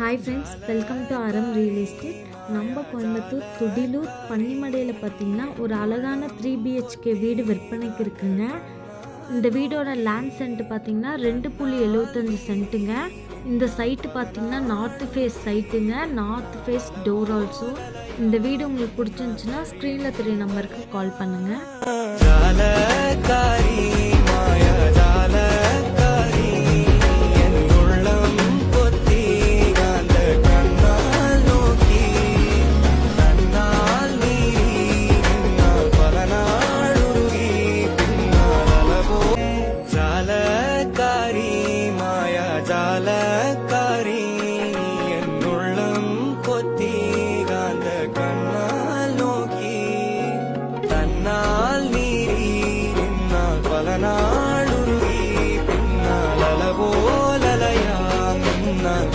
Hi friends welcome to Aram real estate நம்ம கோயம்புத்தூர் துடிலூர் பன்னிமடையில் பார்த்தீங்கன்னா ஒரு அழகான த்ரீ பிஹெச்கே வீடு விற்பனைக்கு இருக்குங்க. இந்த வீடோட லேண்ட் சென்ட் பார்த்தீங்கன்னா ரெண்டு புள்ளி எழுபத்தஞ்சி சென்ட்டுங்க இந்த சைட்டு பார்த்தீங்கன்னா நார்த் ஃபேஸ் சைட்டுங்க நார்த் ஃபேஸ் டோர் ஆல்சோ இந்த வீடு உங்களுக்கு பிடிச்சிருந்துச்சுன்னா ஸ்க்ரீனில் தெரிய நம்பருக்கு கால் பண்ணுங்கள் ചാലക്കാരി എന്നുള്ളം കൊത്തി കാന്ത കണ്ണാൽ നോക്കി. തന്നാൽ നീരി എന്നാൽ പല നാളുരുകി പിന്നാലലവോലയാ നിന്നാൽ